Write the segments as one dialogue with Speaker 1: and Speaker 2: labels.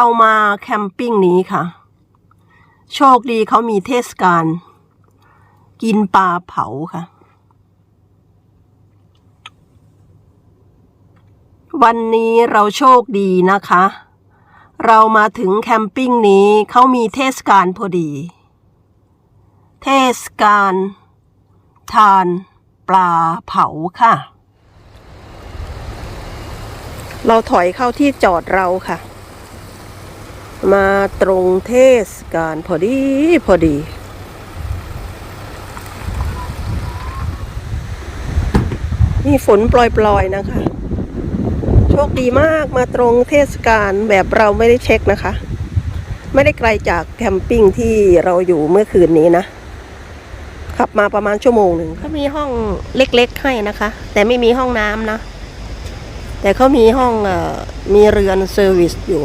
Speaker 1: เรามาแคมปิ้งนี้ค่ะ โชคดีเขามีเทศกาลกินปลาเผาค่ะ วันนี้เราโชคดีนะคะ เรามาถึงแคมปิ้งนี้เขามีเทศกาลพอดี เทศกาลทานปลาเผาค่ะ เราถอยเข้าที่จอดเราค่ะ มาตรงเทศกาลพอดีพอดีนี่ฝนปล่อยๆนะคะ โชคดีมากมาตรงเทศกาลแบบเราไม่ได้เช็คนะคะ ไม่ได้ไกลจากแคมปิ้งที่เราอยู่เมื่อคืนนี้นะ ขับมาประมาณชั่วโมงหนึ่งเขามีห้องเล็กๆให้นะคะ แต่ไม่มีห้องน้ำนะ แต่เขามีห้องอมีเรือนเซอร์วิสอยู่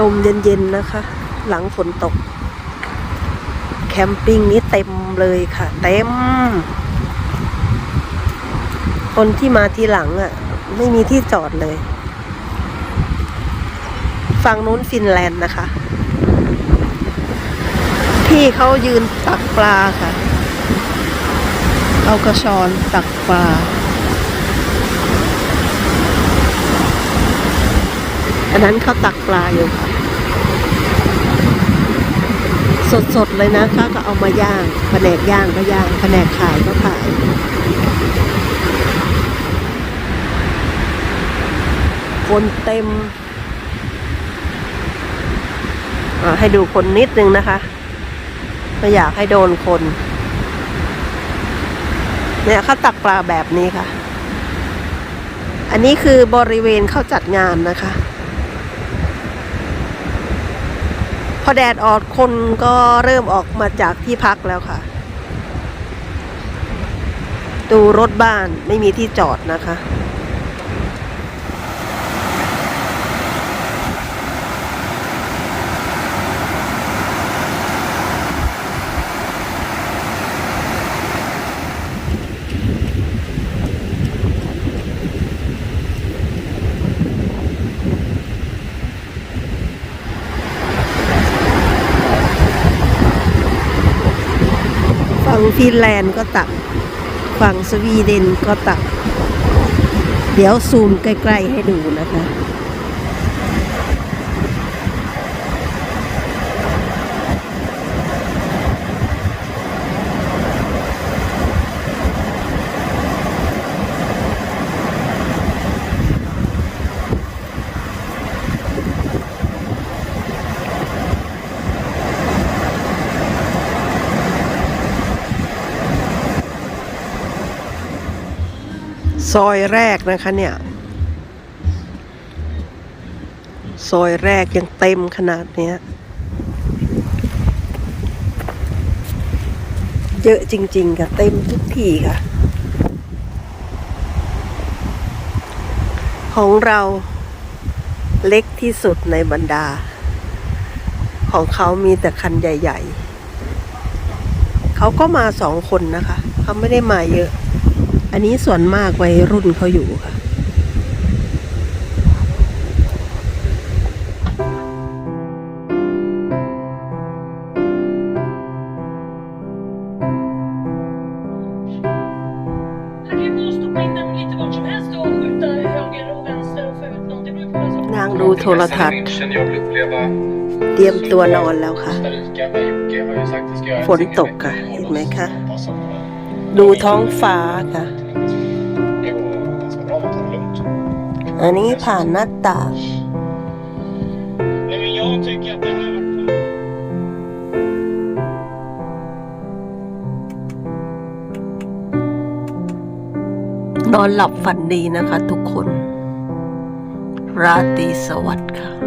Speaker 2: ลมเย็น
Speaker 1: ๆนะคะ หลังฝนตก แคมปิ้งนี้เต็มเลยค่ะ เต็ม คนที่มาทีหลังอะ่ะ ไม่มีที่จอดเลย ฝั่งนู้นฟินแลนด์นะคะพี่เขายืนตักปลาค่ะ เอากระชอนตักปลา อันนั้นเขาตักปลาอยู่ค่ะ สดๆเลยนะคะก็เอามาย่างแผนกย่างก็ย่างแผนกขายก็ขายคนเต็มอ่าให้ดูคนนิดนึงนะคะ ไม่อยากให้โดนคน เนี่ยเขาตักปลาแบบนี้ค่ะ อันนี้คือบริเวณเขาจัดงานนะคะ พอแดดออกคนก็เริ่มออกมาจากที่พักแล้วค่ะ ดูรถบ้านไม่มีที่จอดนะคะ ฟินแลนด์ก็ตัก ฝั่งสวีเดนก็ตัก เดี๋ยวซูมใกล้ ๆ ให้ดูนะคะ ซอยแรกนะคะเนี่ย ซอยแรกยังเต็มขนาดเนี้ย เยอะจริง ๆ ค่ะ เต็มทุกที่ค่ะ ของเราเล็กที่สุดในบรรดา ของเขามีแต่คันใหญ่ ๆ เขาก็มาสองคนนะคะ เขาไม่ได้มาเยอะ อันนี้ส่วนมากวัยรุ่นเขาอยู่ค่ะนางดูโทรทัศน์ เตรียมตัวนอนแล้วค่ะ ฝนตกค่ะ เห็นไหมคะ ดูท้องฟ้าค่ะ อันนี้ผ่านหน้าต่างนอนหลับฝันดีนะคะทุกคน ราตรีสวัสดิ์ค่ะ